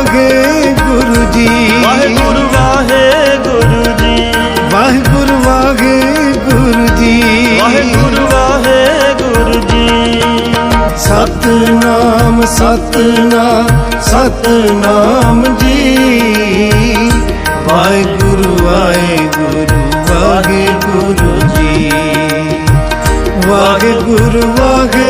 ਵਾਹਿਗੁਰੂ ਜੀ। ਵਾਹਿਗੁਰੂ ਵਾਹਿਗੁਰੂ ਜੀ। ਵਾਹਿਗੁਰੂ ਵਾਹਿਗੁਰੂ ਜੀ। ਵਾਹਿਗੁਰੂ ਵਾਹਿਗੁਰੂ ਜੀ। ਸਤਨਾਮ ਸਤਨਾਮ ਸਤਨਾਮ ਜੀ। ਵਾਹਿਗੁਰੂ ਵਾਹਿਗੁਰੂ ਵਾਹਿਗੁਰੂ ਜੀ। ਵਾਹਿਗੁਰੂ ਵਾਹਿਗੁਰੂ